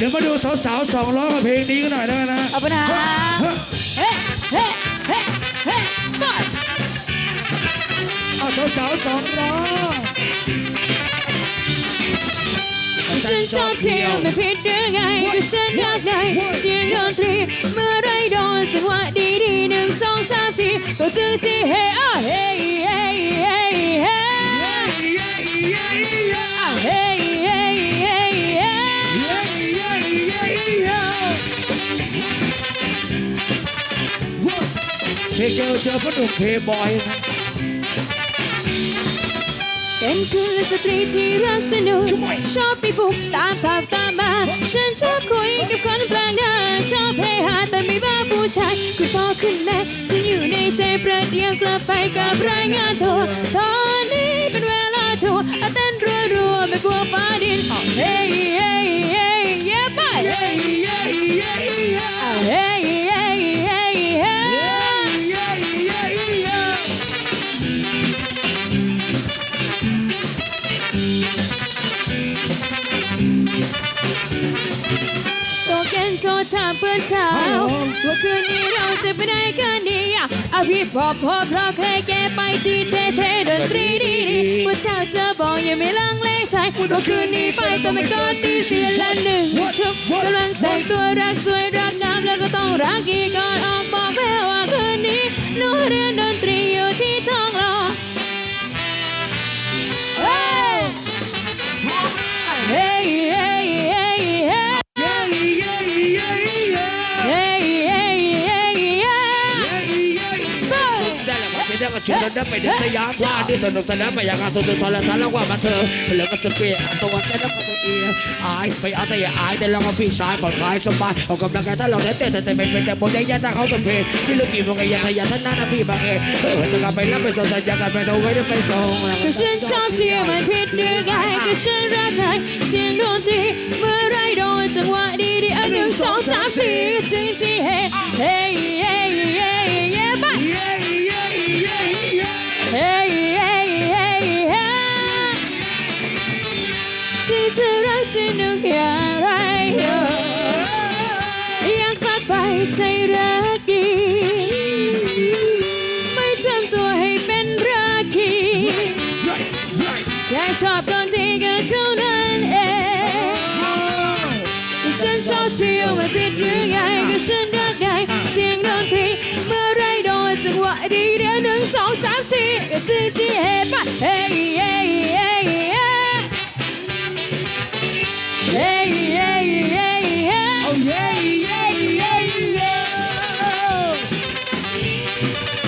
เดี๋ยวมาดูสาวๆสองร้อยกับเพลงนี้กันหน่อยแล้วกันนะเอาไปนะเฮ้เฮ้เฮ้เฮ้ไปเอาสาวๆสองร้อยฉันชอบเที่ยวไม่ผิดหรือไงก็ฉันรักในเสียงดนตรีเมื่อไรโดนจังหวะดีดีๆหนึ่งสองสามสี่ก็จื้อที่เฮ้อะเฮ้เฮ้เฮ้ เพลงเจอเจอพ่อหนุ่มเพย์บอยนะเป็นคุณสตรีที่รักสนุกชอบไปบุกตามภาพตามมา ฉันชอบคุยกับคนแปลกหน้าชอบเฮฮาแต่ไม่บ้าผู้ชายคุณพ่อคุณแม่ฉันอยู่ในใจประเดี๋ยวกลับไปกับรายงานตัวตอนนี้เป็นเวลาโชว์เอาเต้นรัวๆไม่กลัวฟ้าดินเฮ้ยเฮ้ยเฮ้ยเย้ไปเฮ้ยเฮ้ยเฮ้ยเฮ้ย พื่อนสาว ว่าคืนนี้เราจะไปไหนกันดีอะเอาพี่พอพอเพราะเคยแกไปจีเทเทดนตรีดีดีว่าสาวจะบอกยังไม่ลังเลใจว่าคืนนี้ไปตัวไม่ก็ตีเสียละหนึ่งชุบกำลังแต่งตัวรักสวยรักงามแล้วก็ต้องรักอีกก่อ บมาเป็นเรื่องกับชุดนั้นไปเดินสยามว่าที่สนุกสนานไปอย่างการสุดทรทัศน์แล้วว่ามาเธอเหลือก็สเปียตัวใจแล้วก็ตัวเอียอายไปเอาแต่อย่าอายแต่เราก็พี่ชายผ่อนคลายสบายออกกำลังกายถ้าเราได้เต้นแต่เป็นเป็นแต่บนได้ยันถ้าเขาต้องเพลงพี่ลูกกี่โมงกันยังขยันท่านนั้นพี่บางเอเออจะกลับไปรับไปส่งสัญญากันไปเอาไว้ได้ไปส่งก็ฉันชอบที่มันผิดหรือไงก็ฉันรักใครเสียงดนตรีเมื่อไรโดนจังหวะดีดีอันหนึ่งสองสามสี่จริงที่เฮ้เฮ้ ที่เธอรักสนุกอย่างไรอยากฝากไปใจรักดี ไม่ทำตัวให้เป็นรักคีแค่ชอบตอนที่กันเท่านั้นเองฉันชอบเที่ยวไม่ผิดหรือไงก็ฉันรักไงเสียงดนตรีเมื่อไรโดนจังหวะดีเดียวหนึ่งสองสามสี่ก็จื้อที่เฮปะเฮ้ย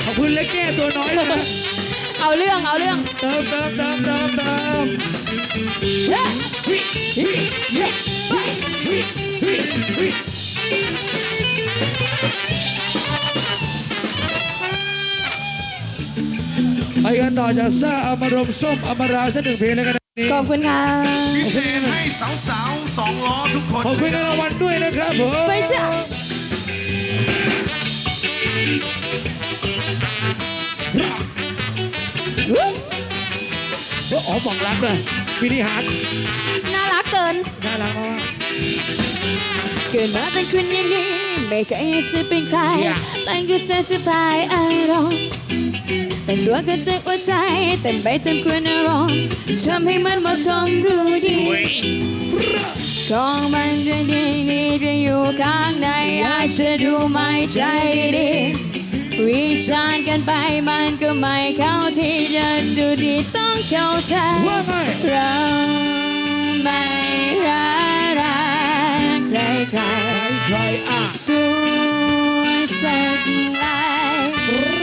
ขอบคุณเล็กแก้ตัวน้อยนะเอาเรื่องเอาเรื่องเติมเติมเติมเติมเติมเฮ้ยเฮ้ยไปไปกันต่อจากซ่าอมรมส้มอมราสักหนึ่งเพลงแล้วกันนี้ขอบคุณค่ะพิเศษให้สาวๆสองล้อทุกคนขอบคุณเงินรางวัลด้วยนะครับผมไปจ้ะ อ้อ๋อบอกรักเลยพินิหารน่ารักเกิน น่ารักมากเกิดมาเป็นคนอย่างนี้ ไม่เคยอยากจะเป็นใครมันก็แสบสบายอารมณ์แต่งตัวก็เจ็บหัวใจแต่งไปจำควรอารมณ์ทำให้มันเหมาะสมรู้ดีของมันจะดีนี่จะอยู่ข้างในอยากจะดูไม่ใจดี วิจารณ์กันไปมันก็ไม่เข้าที่จะดูดีต้องเข้าใจว่าไง เราไม่รักใครใครใครอะๆตัวสักลาย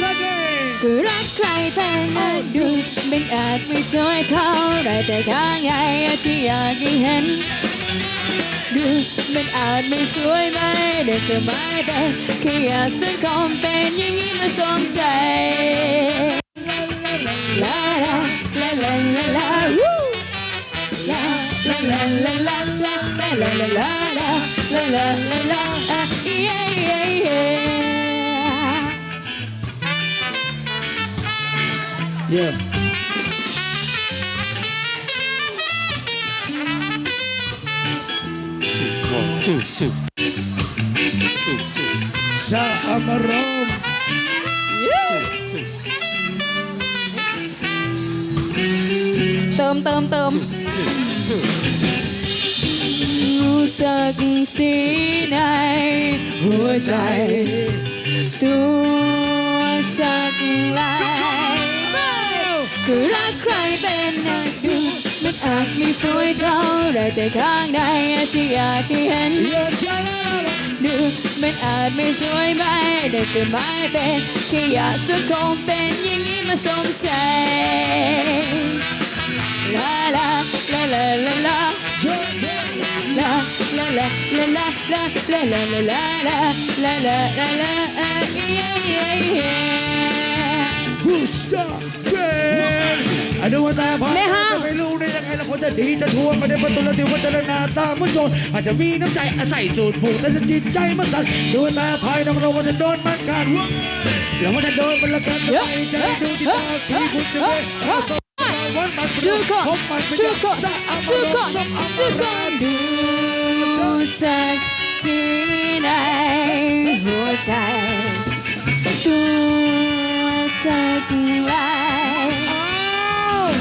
รักเองก็รักใครเป็นอาดูเป็นอาจไม่สวยเท่าไรแต่ข้างในอยากให้เห็นดูมันอาจไม่สวยไม่ได้แต่ไม่เป็นแค่อยากเป็น อย่างนี้มันสมใจลาลาลาลาลาลาวู้ลาลาลาลาลาลาลาลาลาลา One, two, two. Two, two, ชาอมรม two. เติมเติมเติม Two, two. รู้สึกสีในหัวใจ ตัวสักลายก็รักใครเป็นนักดูาจมีสวยเท่าไรแต่ข้างในที่อยากให้เห็นเยอะจังดูมันอาจไม่สวยไม่ได้แต่ไม่เป็นแค่อยากสักคงเป็นอย่างนี้มาสมใจลาลาลาลาลาลาเยอะเยอะ La la la la la la la la la la la la la la la yeah yeah yeah บูสเต อร์เบนอนุวัตาพาแม่ห้างไม่รู้ได้ยังไงละคนจะดีจะชั่วไม่ได้ประตูละติวัจารณาตามมันโจรอาจจะมีน้ำใจอาศัยสูตรผูกแต่จะจิตใจมาสั่นดูตาภายน้องเราว่าจะโดนมันกันแล้วมันจะโดนมันละกันใจใจดูที่ตาพี่บุญจะเป็นเอาสมวันมันทุกคนพบมันเป็นทุกคนสะอาดทุกคนสมอาทุกครนมณ์ดูสักสีในหัวใจตัวสักลายก็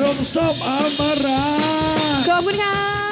รมส้มอมรา ขอบคุณค่ะ